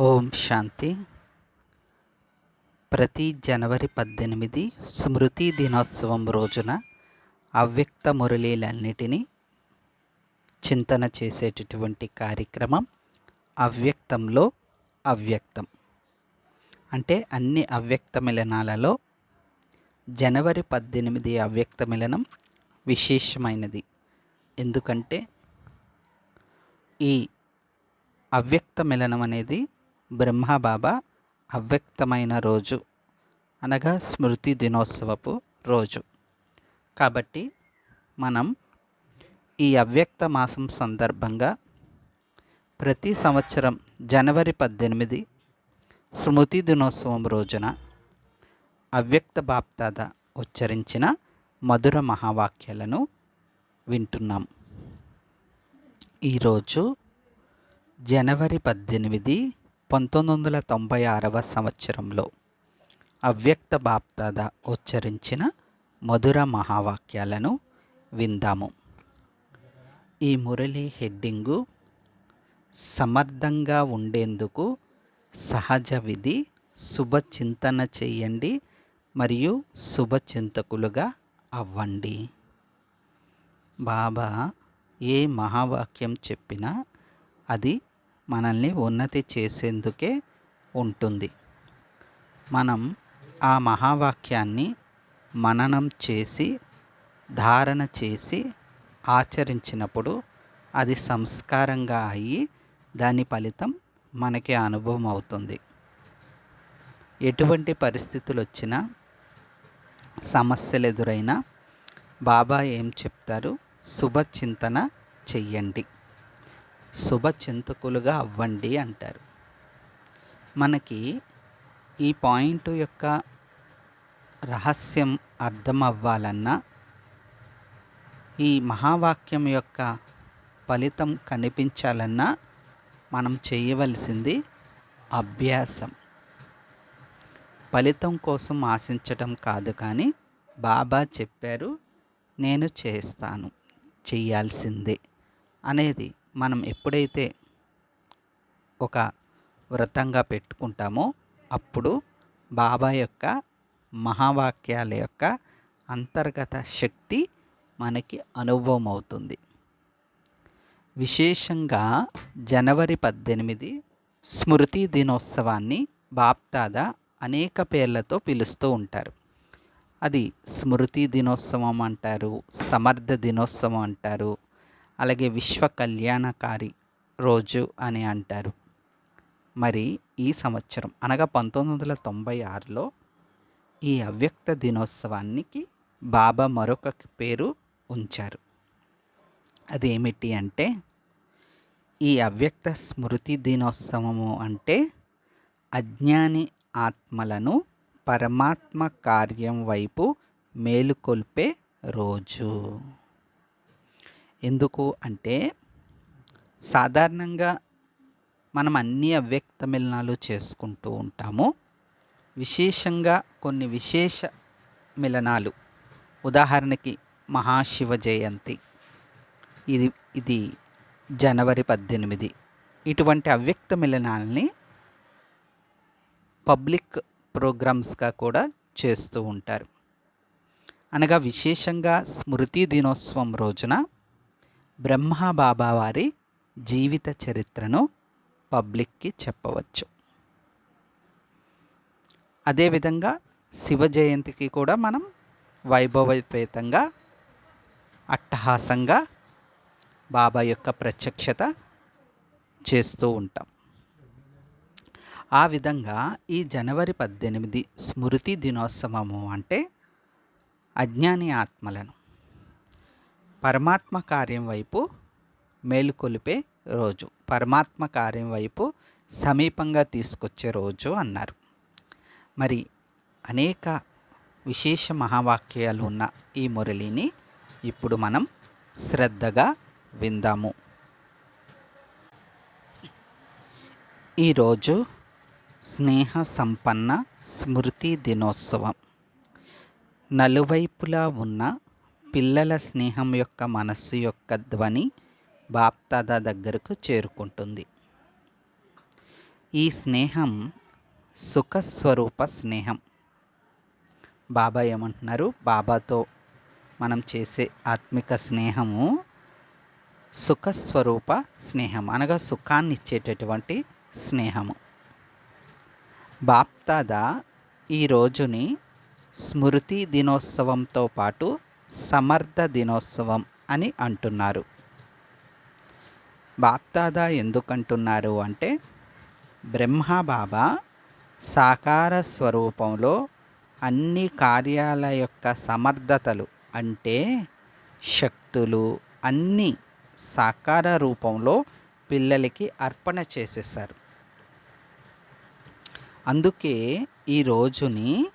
ఓం శాంతి. ప్రతి జనవరి పద్దెనిమిది స్మృతి దినోత్సవం రోజున అవ్యక్త మురళీలన్నిటినీ చింతన చేసేటటువంటి కార్యక్రమం అవ్యక్తంలో అవ్యక్తం. అంటే అన్ని అవ్యక్త మిలనాలలో జనవరి పద్దెనిమిది అవ్యక్త మిలనం విశేషమైనది. ఎందుకంటే ఈ అవ్యక్త మిలనం అనేది బ్రహ్మబాబా అవ్యక్తమైన రోజు అనగా స్మృతి దినోత్సవపు రోజు. కాబట్టి మనం ఈ అవ్యక్త మాసం సందర్భంగా ప్రతి సంవత్సరం జనవరి పద్దెనిమిది స్మృతి దినోత్సవం రోజున అవ్యక్త బాప్తాద ఉచ్చరించిన మధుర మహావాక్యాలను వింటున్నాం. ఈరోజు జనవరి పద్దెనిమిది పంతొమ్మిది వందల తొంభై ఆరవ సంవత్సరంలో అవ్యక్త బాప్తాద ఉచ్చరించిన మధుర మహావాక్యాలను విందాము. ఈ మురళి హెడ్డింగు సమర్థంగా ఉండేందుకు సహజ విధి శుభచింతన చేయండి మరియు శుభచింతకులుగా అవ్వండి. బాబా ఏ మహావాక్యం చెప్పినా అది మనల్ని ఉన్నతి చేసేందుకే ఉంటుంది. మనం ఆ మహావాక్యాన్ని మననం చేసి ధారణ చేసి ఆచరించినప్పుడు అది సంస్కారంగా అయ్యి దాని ఫలితం మనకి అనుభవం అవుతుంది. ఎటువంటి పరిస్థితులు వచ్చినా సమస్యలు ఎదురైనా బాబా ఏం చెప్తారు? శుభచింతన చెయ్యండి. శుభచింతకులుగా అవ్వండి అంటారు. మనకి ఈ పాయింట్ యొక్క రహస్యం అర్థం అవ్వాలన్నా ఈ మహావాక్యం యొక్క ఫలితం కనిపించాలన్నా మనం చేయవలసింది అభ్యాసం. ఫలితం కోసం ఆశించటం కాదు కానీ బాబా చెప్పారు నేను చేస్తాను చేయాల్సిందే అనేది మనం ఎప్పుడైతే ఒక వ్రతంగా పెట్టుకుంటామో అప్పుడు బాబా యొక్క మహావాక్యాల యొక్క అంతర్గత శక్తి మనకి అనుభవం అవుతుంది విశేషంగా జనవరి పద్దెనిమిది స్మృతి దినోత్సవాన్ని బాప్తాద అనేక పేర్లతో పిలుస్తూ ఉంటారు. అది స్మృతి దినోత్సవం అంటారు సమర్థ దినోత్సవం అంటారు అలాగే విశ్వ కళ్యాణకారి రోజు అని అంటారు. మరి ఈ సంవత్సరం అనగా పంతొమ్మిది వందల తొంభై ఆరులో ఈ అవ్యక్త దినోత్సవానికి బాబా మరొక పేరు ఉంచారు. అదేమిటి అంటే ఈ అవ్యక్త స్మృతి దినోత్సవము అంటే అజ్ఞాని ఆత్మలను పరమాత్మ కార్యం వైపు మేలుకొల్పే రోజు. ఎందుకు అంటే సాధారణంగా మనం అన్ని అవ్యక్త మిలనాలు చేసుకుంటూ ఉంటాము. విశేషంగా కొన్ని విశేష మిలనాలు. ఉదాహరణకి మహాశివ జయంతి. ఇది ఇది జనవరి పద్దెనిమిది. ఇటువంటి అవ్యక్త మిలనాల్ని పబ్లిక్ ప్రోగ్రామ్స్గా కూడా చేస్తూ ఉంటారు. అనగా విశేషంగా స్మృతి దినోత్సవం రోజున బ్రహ్మ బాబా వారి జీవిత చరిత్రను పబ్లిక్కి చెప్పవచ్చు. అదేవిధంగా శివ జయంతికి కూడా మనం వైభవపేతంగా అట్టహాసంగా బాబా యొక్క ప్రత్యక్షత చేస్తూ ఉంటాం. ఆ విధంగా ఈ జనవరి పద్దెనిమిది స్మృతి దినోత్సవము అంటే అజ్ఞాని ఆత్మలను పరమాత్మ కార్యం వైపు మేలుకొలిపే రోజు పరమాత్మ కార్యం వైపు సమీపంగా తీసుకొచ్చే రోజు అన్నారు. మరి అనేక విశేష మహావాక్యాలు ఉన్న ఈ మురళిని ఇప్పుడు మనం శ్రద్ధగా విందాము. ఈరోజు స్నేహ సంపన్న స్మృతి దినోత్సవం. నలువైపులా ఉన్న పిల్లల స్నేహం యొక్క మనస్సు యొక్క ధ్వని బాప్తాద దగ్గరకు చేరుకుంటుంది. ఈ స్నేహం సుఖస్వరూప స్నేహం. బాబా ఏమంటున్నారు? బాబాతో మనం చేసే ఆత్మిక స్నేహము సుఖస్వరూప స్నేహం అనగా సుఖాన్ని ఇచ్చేటటువంటి స్నేహము. బాప్తాద ఈ రోజుని స్మృతి దినోత్సవంతో పాటు సమర్థ దినోత్సవం అని అంటున్నారు. బాప్తాదా ఎందుకంటున్నారు అంటే బ్రహ్మ బాబా సాకార స్వరూపంలో అన్ని కార్యాల యొక్క సమర్థతలు అంటే శక్తులు అన్నీ సాకార రూపంలో పిల్లలకి అర్పణ చేసేసారు అందుకే ఈ రోజుని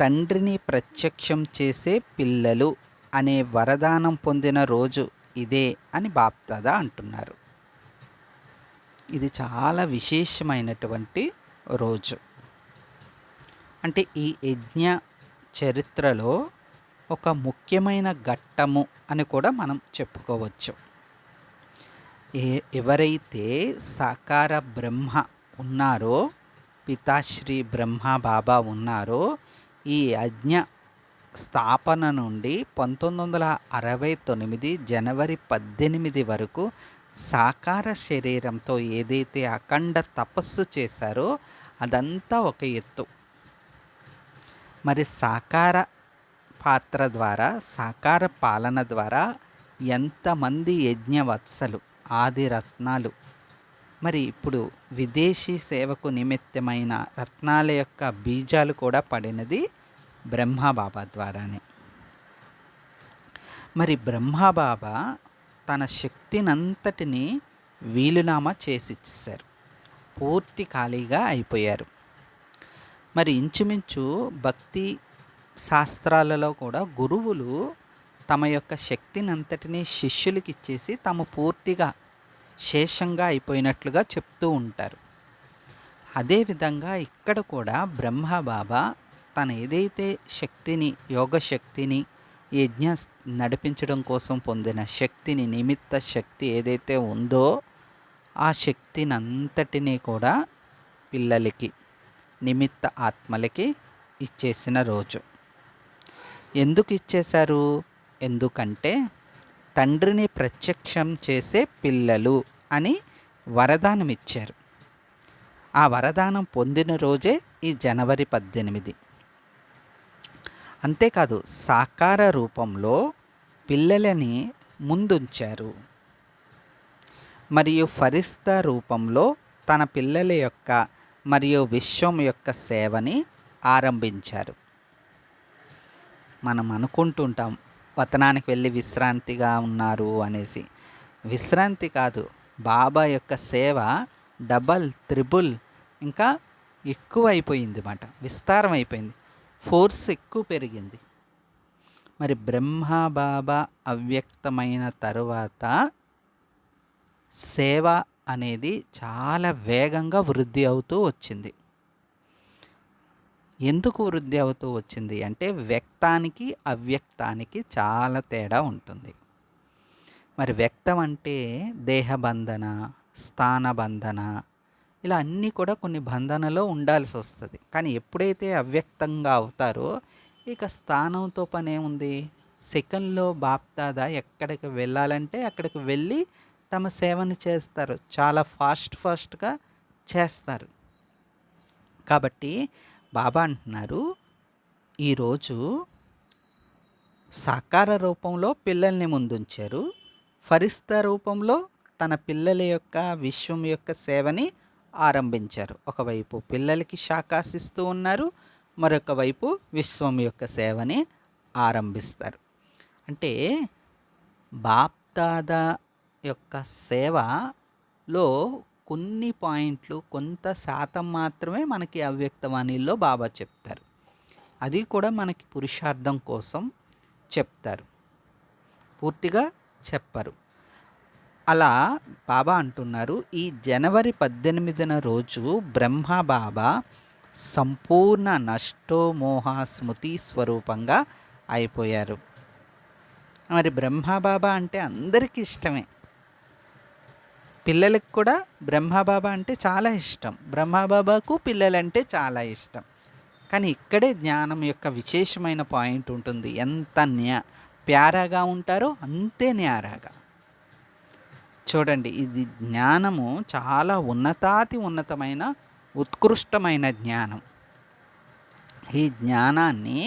తండ్రిని ప్రత్యక్షం చేసే పిల్లలు అనే వరదానం పొందిన రోజు ఇదే అని బాప్దాదా అంటున్నారు. ఇది చాలా విశేషమైనటువంటి రోజు. అంటే ఈ యజ్ఞ చరిత్రలో ఒక ముఖ్యమైన ఘట్టము అని కూడా మనం చెప్పుకోవచ్చు. ఏ ఎవరైతే సాకార బ్రహ్మ ఉన్నారో పితాశ్రీ బ్రహ్మ బాబా ఉన్నారో ఈ యజ్ఞ స్థాపన నుండి పంతొమ్మిది వందల అరవై తొమ్మిది జనవరి పద్దెనిమిది వరకు సాకార శరీరంతో ఏదైతే అఖండ తపస్సు చేశారో అదంతా ఒక ఎత్తు. మరి సాకార పాత్ర ద్వారా సాకార పాలన ద్వారా ఎంతమంది యజ్ఞవత్సలు ఆది రత్నాలు మరి ఇప్పుడు విదేశీ సేవకు నిమిత్తమైన రత్నాల యొక్క బీజాలు కూడా పడినది బ్రహ్మబాబా ద్వారానే. మరి బ్రహ్మబాబా తన శక్తినంతటిని వీలునామా చేసిచ్చేశారు. పూర్తి ఖాళీగా అయిపోయారు. మరి ఇంచుమించు భక్తి శాస్త్రాలలో కూడా గురువులు తమ యొక్క శక్తిని అంతటినీ శిష్యులకి ఇచ్చేసి తమ పూర్తిగా శేషంగా అయిపోయినట్లుగా చెప్తూ ఉంటారు. అదేవిధంగా ఇక్కడ కూడా బ్రహ్మ బాబా తను ఏదైతే శక్తిని యోగ శక్తిని యజ్ఞ నడిపించడం కోసం పొందిన శక్తిని నిమిత్త శక్తి ఏదైతే ఉందో ఆ శక్తిని అంతటినీ కూడా పిల్లలకి నిమిత్త ఆత్మలకి ఇచ్చేసిన రోజు. ఎందుకు ఇచ్చేశారు? ఎందుకంటే తండ్రిని ప్రత్యక్షం చేసే పిల్లలు అని వరదానం ఇచ్చారు ఆ వరదానం పొందిన రోజే ఈ జనవరి పద్దెనిమిది. అంతేకాదు సాకార రూపంలో పిల్లలని ముందుంచారు. మరియు ఫరిస్త రూపంలో తన పిల్లల యొక్క మరియు విశ్వం యొక్క సేవని ఆరంభించారు. మనం అనుకుంటుంటాం పతనానికి వెళ్ళి విశ్రాంతిగా ఉన్నారు అనేసి. విశ్రాంతి కాదు బాబా యొక్క సేవ డబల్ త్రిబుల్ ఇంకా ఎక్కువ అయిపోయింది అన్నమాట విస్తారం అయిపోయింది ఫోర్స్ ఎక్కువ పెరిగింది. మరి బ్రహ్మ బాబా అవ్యక్తమైన తరువాత సేవ అనేది చాలా వేగంగా వృద్ధి అవుతూ వచ్చింది. ఎందుకు వృద్ధి అవుతూ వచ్చింది అంటే వ్యక్తానికి అవ్యక్తానికి చాలా తేడా ఉంటుంది. మరి వ్యక్తం అంటే దేహబంధన స్థానబంధన ఇలా అన్నీ కూడా కొన్ని బంధనలో ఉండాల్సి వస్తుంది. కానీ ఎప్పుడైతే అవ్యక్తంగా అవుతారో ఇక స్థానంతో పని ఏముంది? సెకండ్లో బాప్తాదా ఎక్కడికి వెళ్ళాలంటే అక్కడికి వెళ్ళి తమ సేవను చేస్తారు. చాలా ఫాస్ట్ ఫాస్ట్గా చేస్తారు. కాబట్టి బాబా అంటున్నారు ఈరోజు సాకార రూపంలో పిల్లల్ని ముందుంచారు. ఫరిస్త రూపంలో తన పిల్లల యొక్క విశ్వం యొక్క సేవని ఆరంభించారు. ఒకవైపు పిల్లలకి శాకాశిస్తూ ఉన్నారు మరొక వైపు విశ్వం యొక్క సేవని ఆరంభిస్తారు. అంటే బాప్దాదా యొక్క సేవలో కొన్ని పాయింట్లు కొంత శాతం మాత్రమే మనకి అవ్యక్తవాణిలో బాబా చెప్తారు. అది కూడా మనకి పురుషార్థం కోసం చెప్తారు. పూర్తిగా చెప్పరు. అలా బాబా అంటున్నారు ఈ జనవరి పద్దెనిమిదిన రోజు బ్రహ్మ బాబా సంపూర్ణ నష్టోమోహ స్మృతి స్వరూపంగా అయిపోయారు. మరి బ్రహ్మబాబా అంటే అందరికీ ఇష్టమే. పిల్లలకు కూడా బ్రహ్మబాబా అంటే చాలా ఇష్టం. బ్రహ్మబాబాకు పిల్లలంటే చాలా ఇష్టం. కానీ ఇక్కడే జ్ఞానం యొక్క విశేషమైన పాయింట్ ఉంటుంది. ఎంత న్యా ప్యారాగా ఉంటారో అంతే న్యారాగా. చూడండి ఇది జ్ఞానము చాలా ఉన్నతాతి ఉన్నతమైన ఉత్కృష్టమైన జ్ఞానం. ఈ జ్ఞానాన్ని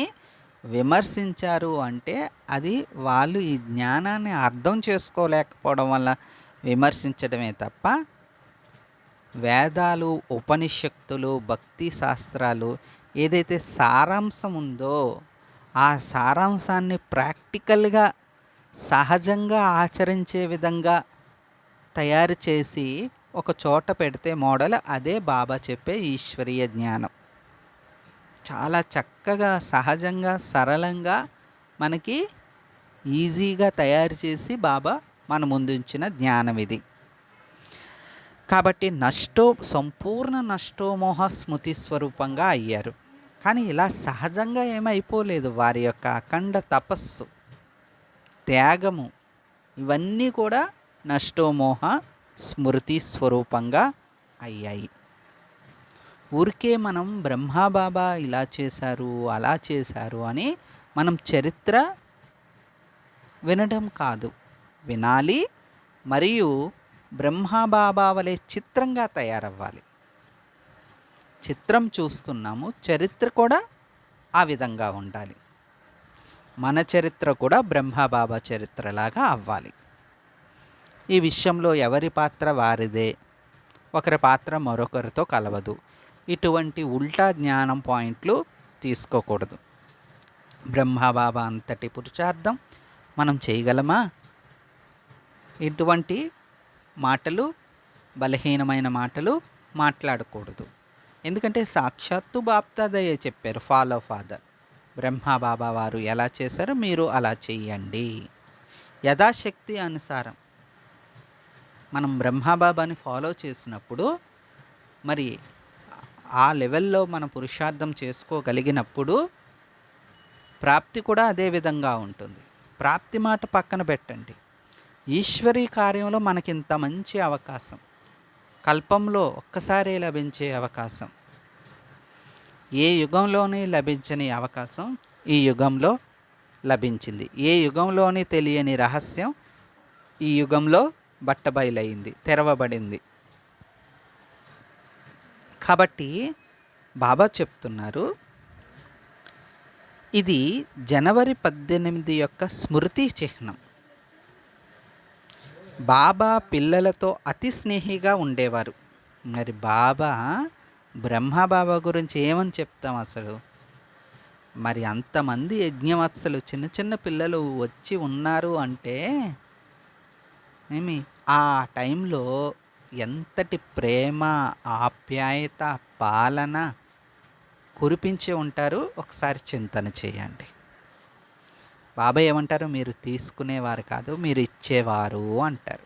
విమర్శించారు అంటే అది వాళ్ళు ఈ జ్ఞానాన్ని అర్థం చేసుకోలేకపోవడం వల్ల విమర్శించడమే తప్ప వేదాలు ఉపనిషత్తులు భక్తి శాస్త్రాలు ఏదైతే సారాంశం ఉందో ఆ సారాంశాన్ని ప్రాక్టికల్గా సహజంగా ఆచరించే విధంగా తయారు చేసి ఒక చోట పెడితే మోడల్ అదే బాబా చెప్పే ఈశ్వరీయ జ్ఞానం. చాలా చక్కగా సహజంగా సరళంగా మనకి ఈజీగా తయారు చేసి బాబా మన ముందుంచిన జ్ఞానం ఇది. కాబట్టి నష్టో సంపూర్ణ నష్టోమోహ స్మృతి స్వరూపంగా అయ్యారు. కానీ ఇలా సహజంగా ఏమైపోలేదు వారి యొక్క అఖండ తపస్సు. త్యాగము. ఇవన్నీ కూడా నష్టోమోహ స్మృతి స్వరూపంగా అయ్యాయి. ఊరికే మనం బ్రహ్మాబాబా ఇలా చేశారు అలా చేశారు అని మనం చరిత్ర వినడం కాదు. వినాలి మరియు బ్రహ్మాబాబా వలె చిత్రంగా తయారవ్వాలి. చిత్రం చూస్తున్నాము చరిత్ర కూడా ఆ విధంగా ఉండాలి. మన చరిత్ర కూడా బ్రహ్మబాబా చరిత్రలాగా అవ్వాలి. ఈ విషయంలో ఎవరి పాత్ర వారిదే? ఒకరి పాత్ర మరొకరితో కలవదు. ఇటువంటి ఉల్టా జ్ఞానం పాయింట్లు తీసుకోకూడదు. బ్రహ్మబాబా అంతటి పురుషార్థం మనం చేయగలమా? ఇటువంటి మాటలు బలహీనమైన మాటలు మాట్లాడకూడదు. ఎందుకంటే సాక్షాత్తు బాప్తాదయ్య చెప్పారు ఫాలో ఫాదర్ బ్రహ్మబాబా వారు ఎలా చేశారో మీరు అలా చేయండి. యథాశక్తి అనుసారం మనం బ్రహ్మబాబాని ఫాలో చేసినప్పుడు మరి ఆ లెవెల్లో మనం పురుషార్థం చేసుకోగలిగినప్పుడు ప్రాప్తి కూడా అదే విధంగా ఉంటుంది. ప్రాప్తి మాట పక్కన పెట్టండి. ఈశ్వరీ కార్యంలో మనకి ఇంత మంచి అవకాశం. కల్పంలో ఒక్కసారే లభించే అవకాశం. ఏ యుగంలోనే లభించని అవకాశం ఈ యుగంలో లభించింది. ఏ యుగంలోని తెలియని రహస్యం ఈ యుగంలో బట్టబయలైంది తెరవబడింది. కాబట్టి బాబా చెప్తున్నారు ఇది జనవరి పద్దెనిమిది యొక్క స్మృతి చిహ్నం. బాబా పిల్లలతో అతి స్నేహిగా ఉండేవారు. మరి బాబా బ్రహ్మబాబా గురించి ఏమని చెప్తాం అసలు? మరి అంతమంది యజ్ఞవత్సలు చిన్న చిన్న పిల్లలు వచ్చి ఉన్నారు అంటే ఏమి? ఆ టైంలో ఎంతటి ప్రేమ ఆప్యాయత పాలన కురిపించి ఉంటారు ఒకసారి చింతన చేయండి. బాబాయ్ ఏమంటారు? మీరు తీసుకునేవారు కాదు మీరు ఇచ్చేవారు అంటారు.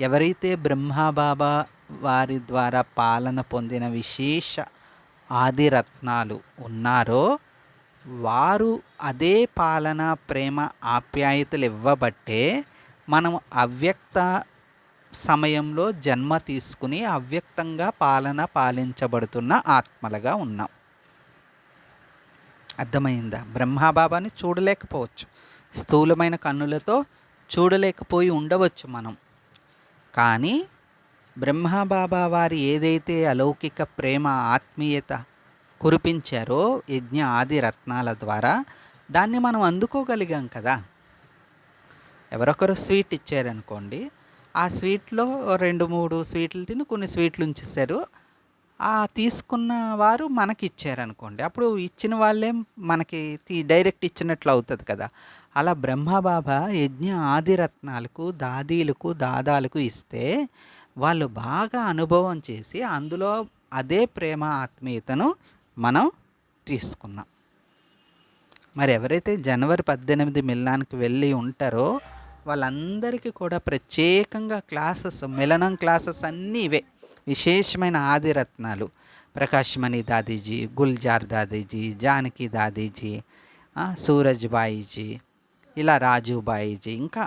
ఎవరైతే బ్రహ్మబాబా వారి ద్వారా పాలన పొందిన విశేష ఆదిరత్నాలు ఉన్నారో వారు అదే పాలన ప్రేమ ఆప్యాయతలు ఇవ్వబట్టే మనం అవ్యక్త సమయంలో జన్మ తీసుకుని అవ్యక్తంగా పాలన పాలించబడుతున్న ఆత్మలుగా ఉన్నాం. అర్థమైందా? బ్రహ్మబాబాని చూడలేకపోవచ్చు. స్థూలమైన కన్నులతో చూడలేకపోయి ఉండవచ్చు మనం. కానీ బ్రహ్మబాబా వారి ఏదైతే అలౌకిక ప్రేమ ఆత్మీయత కురిపించారో యజ్ఞ ఆది రత్నాల ద్వారా దాన్ని మనం అందుకోగలిగాం కదా. ఎవరొకరు స్వీట్ ఇచ్చారనుకోండి ఆ స్వీట్లో రెండు మూడు స్వీట్లు తిని కొన్ని స్వీట్లు ఉంచేశారు. ఆ తీసుకున్న వారు మనకి ఇచ్చారనుకోండి అప్పుడు ఇచ్చిన వాళ్ళే మనకి డైరెక్ట్ ఇచ్చినట్లు అవుతుంది కదా. అలా బ్రహ్మబాబా యజ్ఞ ఆదిరత్నాలకు దాదీలకు దాదాలకు ఇస్తే వాళ్ళు బాగా అనుభవం చేసి అందులో అదే ప్రేమ ఆత్మీయతను మనం తీసుకున్నాం. మరి ఎవరైతే జనవరి పద్దెనిమిది మిల్లానికి వెళ్ళి ఉంటారో వాళ్ళందరికీ కూడా ప్రత్యేకంగా క్లాసెస్ మిలనం క్లాసెస్ అన్నీ ఇవే. విశేషమైన ఆదిరత్నాలు ప్రకాశ్మణి దాదీజీ గుల్జార్ దాదీజీ జానకి దాదీజీ సూరజ్ బాయిజీ ఇలా రాజు బాయిజీ ఇంకా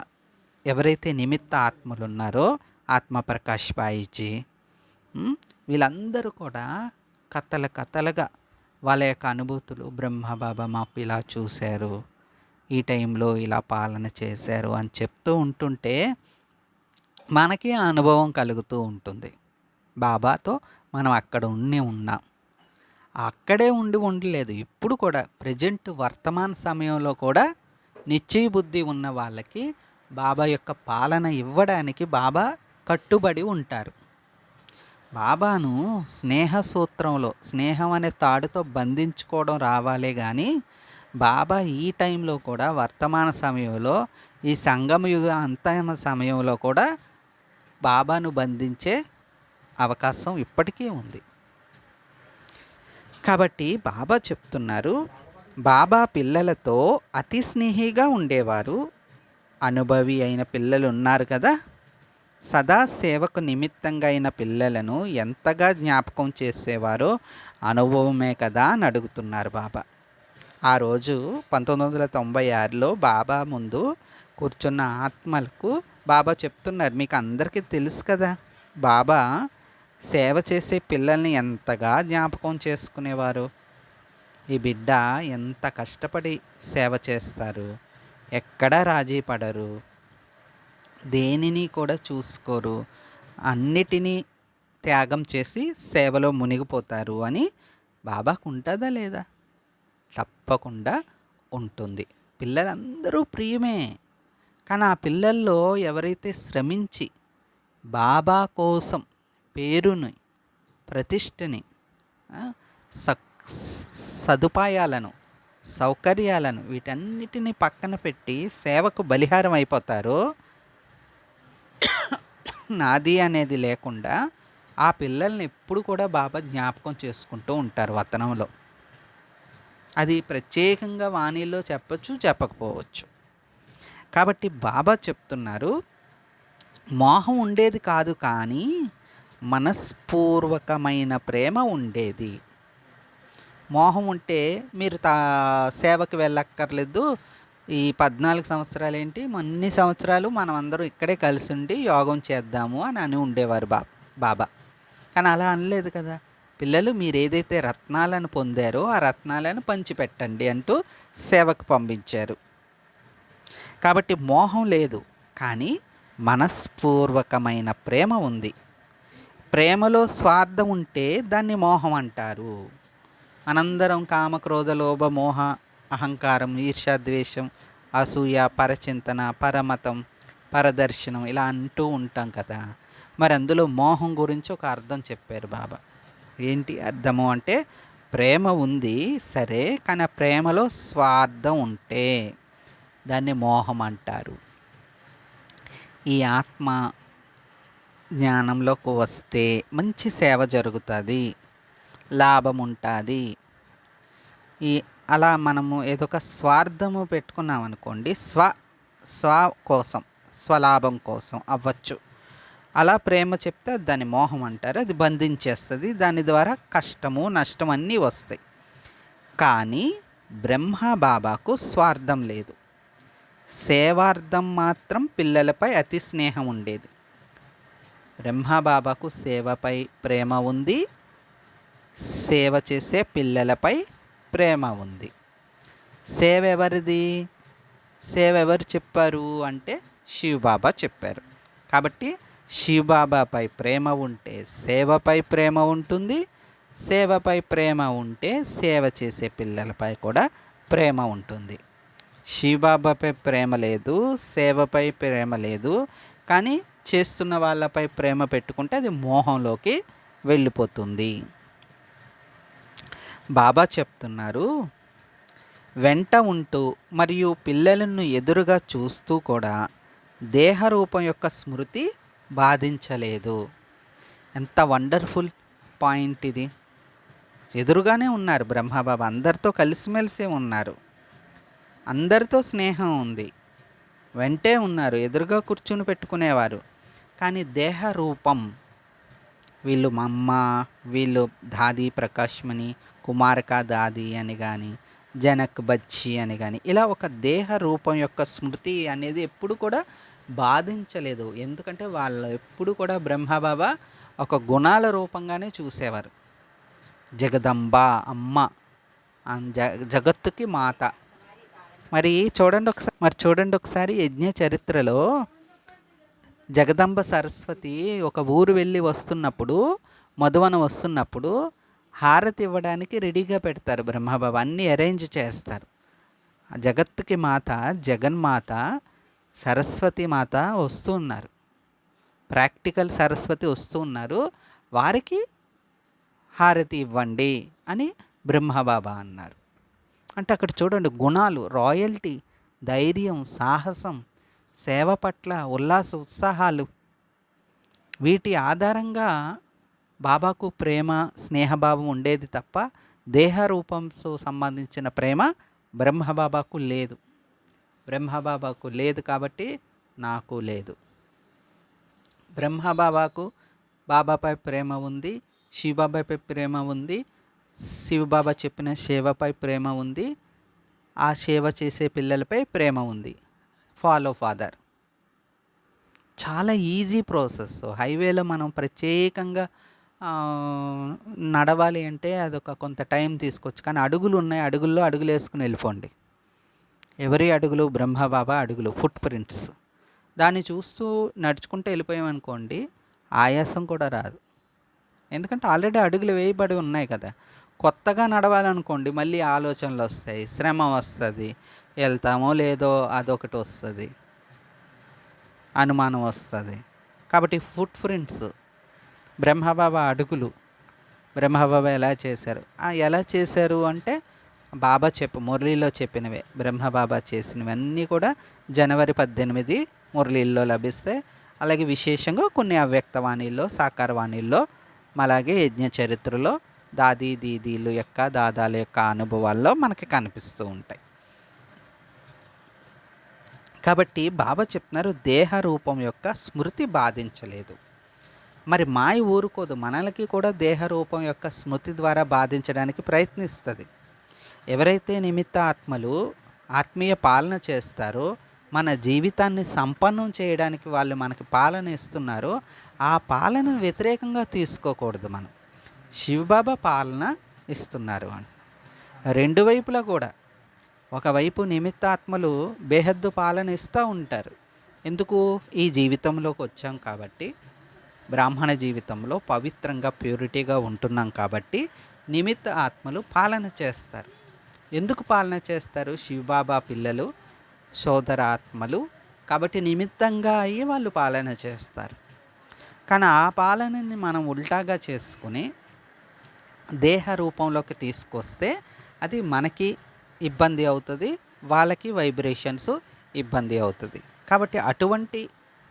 ఎవరైతే నిమిత్త ఆత్మలు ఉన్నారో ఆత్మప్రకాష్ బాయిజీ వీళ్ళందరూ కూడా కథల కథలుగా వాళ్ళ యొక్క అనుభూతులు బ్రహ్మబాబా మాకు ఇలా చూశారు. ఈ టైంలో ఇలా పాలన చేశారు అని చెప్తూ ఉంటుంటే మనకి అనుభవం కలుగుతూ ఉంటుంది. బాబాతో మనం అక్కడ ఉండి ఉన్నాం. అక్కడే ఉండి ఉండలేదు. ఇప్పుడు కూడా ప్రజెంట్ వర్తమాన సమయంలో కూడా నిశ్చయ బుద్ధి ఉన్న వాళ్ళకి బాబా యొక్క పాలన ఇవ్వడానికి బాబా కట్టుబడి ఉంటారు. బాబాను స్నేహ సూత్రంలో స్నేహం అనే తాడుతో బంధించుకోవడం రావాలే కానీ బాబా ఈ టైంలో కూడా వర్తమాన సమయంలో ఈ సంగమ యుగ అంతమ సమయంలో కూడా బాబాను బంధించే అవకాశం ఇప్పటికీ ఉంది. కాబట్టి బాబా చెప్తున్నారు బాబా పిల్లలతో అతి స్నేహిగా ఉండేవారు. అనుభవి అయిన పిల్లలు ఉన్నారు కదా. సదా సేవకు నిమిత్తంగా అయిన పిల్లలను ఎంతగా జ్ఞాపకం చేసేవారో అనుభవమే కదా అని అడుగుతున్నారు బాబా. ఆ రోజు పంతొమ్మిది వందల తొంభై ఆరులో బాబా ముందు కూర్చున్న ఆత్మలకు బాబా చెప్తున్నారు మీకు అందరికీ తెలుసు కదా బాబా సేవ చేసే పిల్లల్ని ఎంతగా జ్ఞాపకం చేసుకునేవారు? ఈ బిడ్డ ఎంత కష్టపడి సేవ చేస్తారు? ఎక్కడా రాజీ పడరు? దేనిని కూడా చూసుకోరు? అన్నిటినీ త్యాగం చేసి సేవలో మునిగిపోతారు అని బాబాకు ఉంటుందా లేదా? తప్పకుండా ఉంటుంది. పిల్లలందరూ ప్రియమే. కానీ ఆ పిల్లల్లో ఎవరైతే శ్రమించి బాబా కోసం పేరుని ప్రతిష్టని సక్- సదుపాయాలను సౌకర్యాలను వీటన్నిటిని పక్కన పెట్టి సేవకు బలిహారం అయిపోతారు నాది అనేది లేకుండా ఆ పిల్లల్ని ఎప్పుడు కూడా బాబా జ్ఞాపకం చేసుకుంటూ ఉంటారు వతనంలో. అది ప్రత్యేకంగా వాణిలో చెప్పచ్చు చెప్పకపోవచ్చు. కాబట్టి బాబా చెప్తున్నారు మోహం ఉండేది కాదు కానీ మనస్పూర్వకమైన ప్రేమ ఉండేది. మోహం ఉంటే మీరు తా సేవకు వెళ్ళక్కర్లేదు. ఈ పద్నాలుగు సంవత్సరాలు ఏంటి అన్ని సంవత్సరాలు మనం అందరూ ఇక్కడే కలిసి ఉండి యోగం చేద్దాము అని అని ఉండేవారు బాబా బాబా. కానీ అలా అనలేదు కదా. పిల్లలు మీరు ఏదైతే రత్నాలను పొందారో ఆ రత్నాలను పంచిపెట్టండి అంటూ సేవకు పంపించారు. కాబట్టి మోహం లేదు కానీ మనస్పూర్వకమైన ప్రేమ ఉంది. ప్రేమలో స్వార్థం ఉంటే దాన్ని మోహం అంటారు. మనందరం కామ క్రోధ లోభ మోహ అహంకారం ఈర్ష్యాద్వేషం అసూయ పరచింతన పరమతం పరదర్శనం ఇలా అంటూ ఉంటాం కదా. మరి అందులో మోహం గురించి ఒక అర్థం చెప్పారు బాబా. ఏంటి అర్థము అంటే ప్రేమ ఉంది సరే కానీ ఆ ప్రేమలో స్వార్థం ఉంటే దాన్ని మోహం అంటారు. ఈ ఆత్మ జ్ఞానంలోకి వస్తే మంచి సేవ జరుగుతుంది లాభం ఉంటుంది. ఈ అలా మనము ఏదో ఒక స్వార్థము పెట్టుకున్నాం అనుకోండి స్వ స్వ కోసం స్వలాభం కోసం అవ్వచ్చు. అలా ప్రేమ చెప్తే దాన్ని మోహం అంటారు అది బంధించేస్తుంది దాని ద్వారా కష్టము నష్టం అన్నీ వస్తాయి. కానీ బ్రహ్మ బాబాకు స్వార్థం లేదు. సేవార్థం మాత్రం పిల్లలపై అతి స్నేహం ఉండేది. బ్రహ్మబాబాకు సేవపై ప్రేమ ఉంది సేవ చేసే పిల్లలపై ప్రేమ ఉంది. సేవ ఎవరిది సేవ ఎవరు చెప్పారు అంటే శివబాబా చెప్పారు. కాబట్టి శివబాబాపై ప్రేమ ఉంటే సేవపై ప్రేమ ఉంటుంది సేవపై ప్రేమ ఉంటే సేవ చేసే పిల్లలపై కూడా ప్రేమ ఉంటుంది. శివబాబాపై ప్రేమ లేదు సేవపై ప్రేమ లేదు కానీ చేస్తున్న వాళ్ళపై ప్రేమ పెట్టుకుంటే అది మోహంలోకి వెళ్ళిపోతుంది. బాబా చెప్తున్నారు వెంట ఉంటూ మరియు పిల్లలను ఎదురుగా చూస్తూ కూడా దేహరూపం యొక్క స్మృతి బాధించలేదు. ఎంత వండర్ఫుల్ పాయింట్ ఇది. ఎదురుగానే ఉన్నారు బ్రహ్మబాబు. అందరితో కలిసిమెలిసి ఉన్నారు. అందరితో స్నేహం ఉంది. వెంటే ఉన్నారు. ఎదురుగా కూర్చుని పెట్టుకునేవారు. కానీ దేహ రూపం వీళ్ళు మా అమ్మ వీళ్ళు దాది ప్రకాశ్మని కుమారక దాది అని కానీ జనక్ బచ్చి అని కానీ ఇలా ఒక దేహ రూపం యొక్క స్మృతి అనేది ఎప్పుడు కూడా బాధించలేదు. ఎందుకంటే వాళ్ళు ఎప్పుడు కూడా బ్రహ్మబాబా ఒక గుణాల రూపంగానే చూసేవారు. జగదంబ అమ్మ అన్ జ- జగత్తుకి మాత. మరి చూడండి ఒకసారి మరి చూడండి ఒకసారి యజ్ఞ చరిత్రలో జగదంబ సరస్వతి ఒక ఊరు వెళ్ళి వస్తున్నప్పుడు మధువన వస్తున్నప్పుడు హారతి ఇవ్వడానికి రెడీగా పెడతారు బ్రహ్మబాబు అన్నీ అరేంజ్ చేస్తారు. ఆ జగత్తుకి మాత జగన్మాత సరస్వతి మాత వస్తూ ఉన్నారు. ప్రాక్టికల్ సరస్వతి వస్తూ ఉన్నారు. వారికి హారతి ఇవ్వండి అని బ్రహ్మబాబా అన్నారు. అంటే అక్కడ చూడండి గుణాలు రాయల్టీ ధైర్యం సాహసం సేవ పట్ల ఉల్లాస ఉత్సాహాలు. వీటి ఆధారంగా బాబాకు ప్రేమ స్నేహభావం ఉండేది తప్ప దేహ రూపంతో సంబంధించిన ప్రేమ బ్రహ్మబాబాకు లేదు. బ్రహ్మబాబాకు లేదు కాబట్టి నాకు లేదు. బ్రహ్మబాబాకు బాబాపై ప్రేమ ఉంది శివబాబాపై ప్రేమ ఉంది శివబాబా చెప్పిన సేవపై ప్రేమ ఉంది ఆ సేవ చేసే పిల్లలపై ప్రేమ ఉంది. Follow father. చాలా ఈజీ ప్రాసెస్. హైవేలో మనం ప్రత్యేకంగా నడవాలి అంటే అదొక కొంత టైం తీసుకోవచ్చు. కానీ అడుగులు ఉన్నాయి అడుగుల్లో అడుగులు వేసుకుని వెళ్ళిపోండి. ఎవరి అడుగులు బ్రహ్మబాబా అడుగులు ఫుట్ ప్రింట్స్ దాన్ని చూస్తూ నడుచుకుంటూ వెళ్ళిపోయామనుకోండి ఆయాసం కూడా రాదు. ఎందుకంటే ఆల్రెడీ అడుగులు వేయబడి ఉన్నాయి కదా. కొత్తగా నడవాలనుకోండి మళ్ళీ ఆలోచనలు వస్తాయి శ్రమ వస్తుంది వెళ్తామో లేదో అదొకటి వస్తుంది అనుమానం వస్తుంది. కాబట్టి ఫుట్ ప్రింట్స్ బ్రహ్మబాబా అడుగులు. బ్రహ్మబాబా ఎలా చేశారు? ఎలా చేశారు అంటే బాబా చెప్పు మురళీలో చెప్పినవే బ్రహ్మబాబా చేసినవన్నీ కూడా జనవరి పద్దెనిమిది మురళీల్లో లభిస్తాయి అలాగే విశేషంగా కొన్ని అవ్యక్తవాణిల్లో సాకారవాణిల్లో అలాగే యజ్ఞ చరిత్రలో దాదీ దీదీలు యొక్క దాదాల యొక్క అనుభవాల్లో మనకి కనిపిస్తూ ఉంటాయి. కాబట్టి బాబా చెప్తున్నారు దేహ రూపం యొక్క స్మృతి బాధించలేదు. మరి మాయ ఊరుకోదు మనలకి కూడా దేహ రూపం యొక్క స్మృతి ద్వారా బాధించడానికి ప్రయత్నిస్తుంది. ఎవరైతే నిమిత్త ఆత్మలు ఆత్మీయ పాలన చేస్తారో మన జీవితాన్ని సంపన్నం చేయడానికి వాళ్ళు మనకి పాలన ఇస్తున్నారో ఆ పాలన వ్యతిరేకంగా తీసుకోకూడదు మనం. శివబాబా పాలన ఇస్తున్నారు అని రెండు వైపులా కూడా. ఒకవైపు నిమిత్తాత్మలు బేహద్దు పాలన ఇస్తూ ఉంటారు. ఎందుకు? ఈ జీవితంలోకి వచ్చాం కాబట్టి బ్రాహ్మణ జీవితంలో పవిత్రంగా ప్యూరిటీగా ఉంటున్నాం కాబట్టి నిమిత్త ఆత్మలు పాలన చేస్తారు. ఎందుకు పాలన చేస్తారు శివబాబా పిల్లలు సోదరాత్మలు? కాబట్టి నిమిత్తంగా అయ్యి వాళ్ళు పాలన చేస్తారు. కానీ ఆ పాలనని మనం ఉల్టాగా చేసుకుని దేహ రూపంలోకి తీసుకొస్తే అది మనకి ఇబ్బంది అవుతుంది వాళ్ళకి వైబ్రేషన్స్ ఇబ్బంది అవుతుంది. కాబట్టి అటువంటి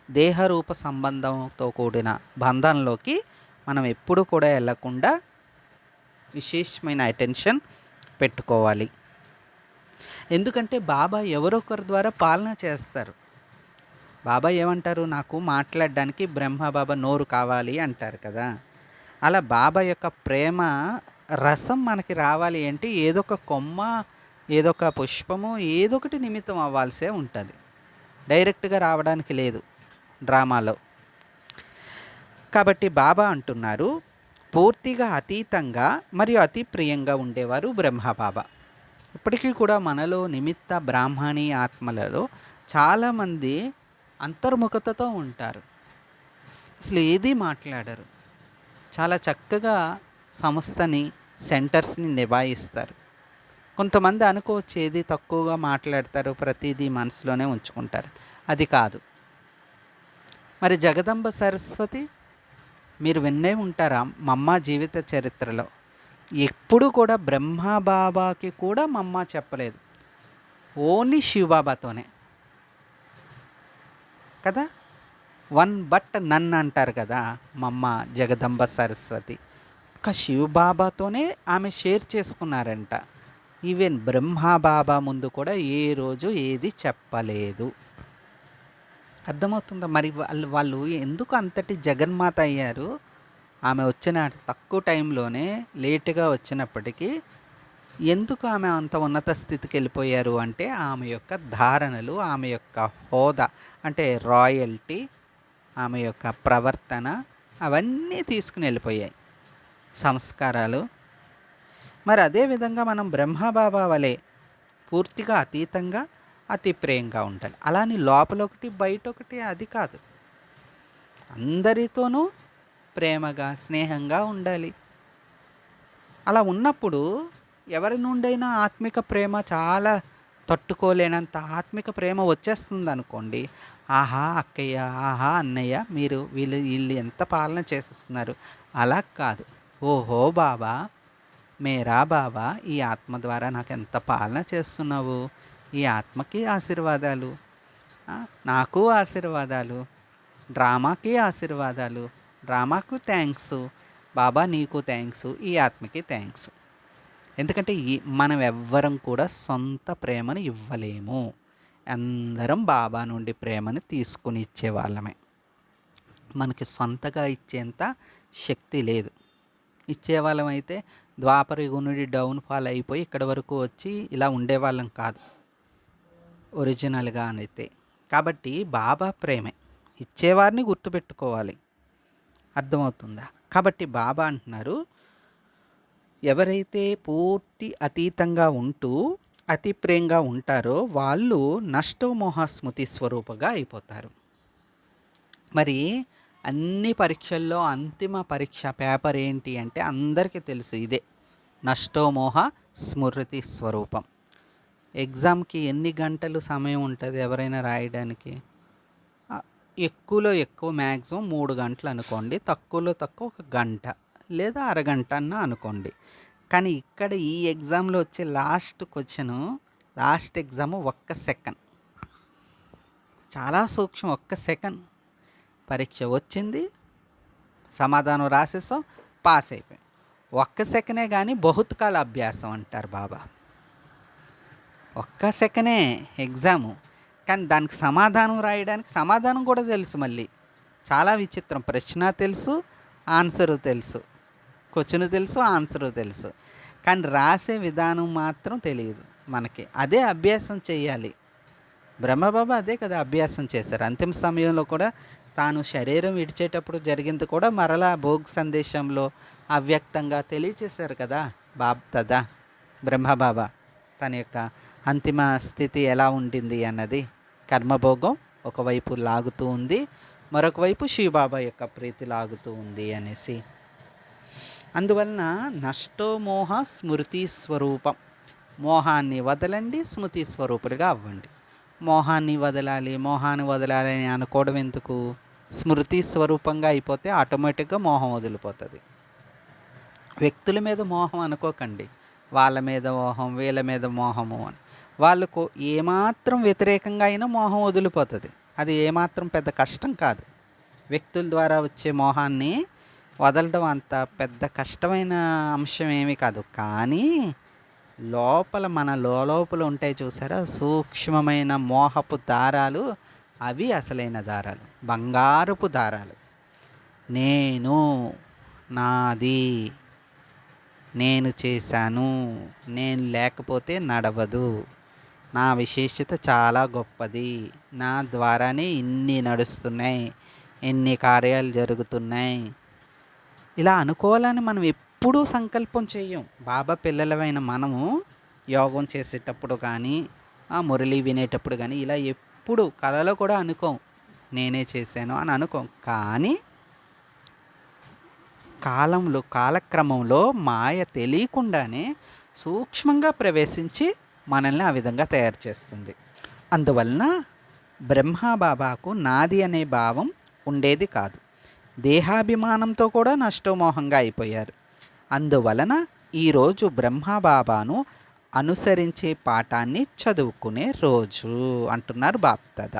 దేహ రూప సంబంధంతో కూడిన బంధంలోకి మనం ఎప్పుడు కూడా వెళ్ళకుండా విశేషమైన అటెన్షన్ పెట్టుకోవాలి. ఎందుకంటే బాబా ఎవరొకరి ద్వారా పాలన చేస్తారు. బాబా ఏమంటారు? నాకు మాట్లాడడానికి బ్రహ్మ బాబా నోరు కావాలి అంటారు కదా. అలా బాబా యొక్క ప్రేమ రసం మనకి రావాలి అంటే ఏదో ఒక కొమ్మ ఏదో ఒక పుష్పము ఏదో ఒకటి నిమిత్తం అవ్వాల్సే ఉంటుంది. డైరెక్ట్గా రావడానికి లేదు డ్రామాలో. కాబట్టి బాబా అంటున్నారు పూర్తిగా అతీతంగా మరియు అతి ప్రియంగా ఉండేవారు బ్రహ్మబాబా. ఇప్పటికీ కూడా మనలో నిమిత్త బ్రాహ్మణి ఆత్మలలో చాలామంది అంతర్ముఖతతో ఉంటారు. అసలు ఏది మాట్లాడరు. చాలా చక్కగా సంస్థని సెంటర్స్ని నిభాయిస్తారు కొంతమంది అనుకోవచ్చు ఏది తక్కువగా మాట్లాడతారు ప్రతిదీ మనసులోనే ఉంచుకుంటారు. అది కాదు. మరి జగదంబ సరస్వతి మీరు విన్నే ఉంటారా మమ్మ జీవిత చరిత్రలో? ఎప్పుడు కూడా బ్రహ్మబాబాకి కూడా మమ్మ చెప్పలేదు. ఓన్లీ శివబాబాతోనే. కదా? వన్ బట్ నన్ అంటారు కదా మమ్మ జగదంబ సరస్వతి. ఒక శివబాబాతోనే ఆమె షేర్ చేసుకున్నారంట. ఈవెన్ బ్రహ్మబాబా ముందు కూడా ఏ రోజు ఏది చెప్పలేదు. అర్థమవుతుందా? మరి వాళ్ళు వాళ్ళు ఎందుకు అంతటి జగన్మాత అయ్యారు? ఆమె వచ్చిన తక్కువ టైంలోనే లేటుగా వచ్చినప్పటికీ ఎందుకు ఆమె అంత ఉన్నత స్థితికి వెళ్ళిపోయారు అంటే ఆమె యొక్క ధారణలు ఆమె యొక్క హోదా అంటే రాయల్టీ ఆమె యొక్క ప్రవర్తన అవన్నీ తీసుకుని వెళ్ళిపోయాయి సంస్కారాలు. మరి అదేవిధంగా మనం బ్రహ్మబాబా వలె పూర్తిగా అతీతంగా అతి ప్రేమగా ఉండాలి అలాని లోపల ఒకటి బయట ఒకటి అది కాదు. అందరితోనూ ప్రేమగా స్నేహంగా ఉండాలి. అలా ఉన్నప్పుడు ఎవరి నుండైనా ఆత్మిక ప్రేమ చాలా తట్టుకోలేనంత ఆత్మిక ప్రేమ వచ్చేస్తుంది అనుకోండి ఆహా అక్కయ్య ఆహా అన్నయ్య మీరు వీళ్ళు వీళ్ళు ఎంత పాలన చేసేస్తున్నారు? అలా కాదు. ఓహో బాబా మేరా బాబా ఈ ఆత్మ ద్వారా నాకు ఎంత పాలన చేస్తున్నావు? ఈ ఆత్మకి ఆశీర్వాదాలు నాకు ఆశీర్వాదాలు డ్రామాకి ఆశీర్వాదాలు డ్రామాకు థ్యాంక్స్ బాబా నీకు థ్యాంక్స్ ఈ ఆత్మకి థ్యాంక్స్ ఎందుకంటే ఈ మనం ఎవ్వరం కూడా సొంత ప్రేమను ఇవ్వలేము. అందరం బాబా నుండి ప్రేమను తీసుకుని ఇచ్చే వాళ్ళమే. మనకి సొంతగా ఇచ్చేంత శక్తి లేదు. ఇచ్చేవాళ్ళం అయితే ద్వాపర యుగునుడి డౌన్ ఫాల్ అయిపోయి ఇక్కడ వరకు వచ్చి ఇలా ఉండేవాళ్ళం కాదు. ఒరిజినల్గా అయితే కాబట్టి బాబా ప్రేమే. ఇచ్చేవారిని గుర్తుపెట్టుకోవాలి. అర్థమవుతుందా? కాబట్టి బాబా అంటున్నారు ఎవరైతే పూర్తి అతీతంగా ఉంటూ అతి ప్రేమగా ఉంటారో వాళ్ళు నష్టోమోహ స్మృతి స్వరూపగా అయిపోతారు. మరి అన్ని పరీక్షల్లో అంతిమ పరీక్ష పేపర్ ఏంటి అంటే అందరికీ తెలుసు ఇదే. నష్టోమోహ స్మృతి స్వరూపం. ఎగ్జామ్కి ఎన్ని గంటలు సమయం ఉంటుంది ఎవరైనా రాయడానికి? ఎక్కువలో ఎక్కువ మ్యాక్సిమం మూడు గంటలు అనుకోండి తక్కువలో తక్కువ ఒక గంట లేదా అరగంట అన్న అనుకోండి. కానీ ఇక్కడ ఈ ఎగ్జామ్లో వచ్చే లాస్ట్ క్వశ్చన్ లాస్ట్ ఎగ్జామ్ ఒక్క సెకండ్. చాలా సూక్ష్మం ఒక్క సెకండ్. పరీక్ష వచ్చింది సమాధానం రాసేసాం పాస్ అయిపోయాం. ఒక్క సెకండే కానీ బహుత్కాల అభ్యాసం అంటారు బాబా. ఒక్క సెకనే ఎగ్జాము. కానీ దానికి సమాధానం రాయడానికి సమాధానం కూడా తెలుసు మళ్ళీ. చాలా విచిత్రం. ప్రశ్న తెలుసు ఆన్సరు తెలుసు. క్వశ్చన్ తెలుసు ఆన్సరు తెలుసు. కానీ రాసే విధానం మాత్రం తెలియదు మనకి. అదే అభ్యాసం చేయాలి. బ్రహ్మబాబా అదే కదా అభ్యాసం చేశారు. అంతిమ సమయంలో కూడా తాను శరీరం విడిచేటప్పుడు జరిగింది కూడా మరలా భోగ్ సందేశంలో అవ్యక్తంగా తెలియచేశారు కదా బాబ్ తదా బ్రహ్మబాబా తన యొక్క అంతిమ స్థితి ఎలా ఉంటుంది అన్నది కర్మభోగం ఒకవైపు లాగుతూ ఉంది మరొక వైపు శివబాబా యొక్క ప్రీతి లాగుతూ ఉంది అనేసి. అందువలన నష్టోమోహ స్మృతి స్వరూపం. మోహాన్ని వదలండి స్మృతి స్వరూపులుగా అవ్వండి. మోహాన్ని వదలాలి మోహాన్ని వదలాలి అని అనుకోవడం ఎందుకు? స్మృతి స్వరూపంగా అయిపోతే ఆటోమేటిక్గా మోహం వదిలిపోతుంది. వ్యక్తుల మీద మోహం అనుకోకండి. వాళ్ళ మీద మోహం వీళ్ళ మీద మోహము అని. వాళ్ళకు ఏమాత్రం వ్యతిరేకంగా అయినా మోహం వదిలిపోతుంది. అది ఏమాత్రం పెద్ద కష్టం కాదు. వ్యక్తుల ద్వారా వచ్చే మోహాన్ని వదలడం అంత పెద్ద కష్టమైన అంశం ఏమీ కాదు. కానీ లోపల మన లోపల ఉంటాయి చూసారా? సూక్ష్మమైన మోహపు దారాలు అవి అసలైన దారాలు. బంగారపు దారాలు. నేను నాది నేను చేశాను. నేను లేకపోతే నడవదు. నా విశేషత చాలా గొప్పది. నా ద్వారానే ఇన్ని నడుస్తున్నాయి. ఎన్ని కార్యాలు జరుగుతున్నాయి. ఇలా అనుకోవాలని మనం ఎప్పుడూ సంకల్పం చేయం బాబా పిల్లలమైన మనము యోగం చేసేటప్పుడు కానీ ఆ మురళి వినేటప్పుడు కానీ ఇలా ఎప్పుడు కళలో కూడా అనుకోం. నేనే చేశాను అని అనుకోం. కానీ కాలంలో కాలక్రమంలో మాయ తెలియకుండానే సూక్ష్మంగా ప్రవేశించి మనల్ని ఆ విధంగా తయారు చేస్తుంది. అందువలన బ్రహ్మబాబాకు నాది అనే భావం ఉండేది కాదు. దేహాభిమానంతో కూడా నష్టమోహంగా అయిపోయారు. అందువలన ఈరోజు బ్రహ్మబాబాను అనుసరించే పాఠాన్ని చదువుకునే రోజు అంటున్నారు బాప్దాద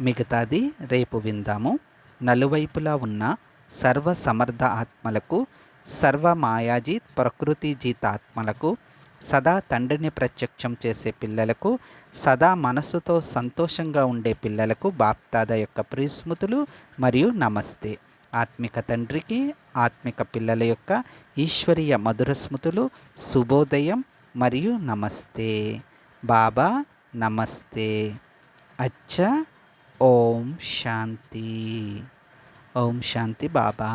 మిగతాది రేపు విందాము. నలువైపులా ఉన్న సర్వ సమర్థ ఆత్మలకు సర్వ మాయాజీత్ ప్రకృతి జీతాత్మలకు ఆత్మలకు సదా తండ్రిని ప్రత్యక్షం చేసే పిల్లలకు సదా మనసుతో సంతోషంగా ఉండే పిల్లలకు బాప్తాద యొక్క ప్రియస్మృతులు మరియు నమస్తే. ఆత్మిక తండ్రికి ఆత్మిక పిల్లల యొక్క ఈశ్వరీయ మధుర స్మృతులు శుభోదయం మరియు నమస్తే. బాబా నమస్తే. అచ్చ ఓం శాంతి. ఓం శాంతి బాబా.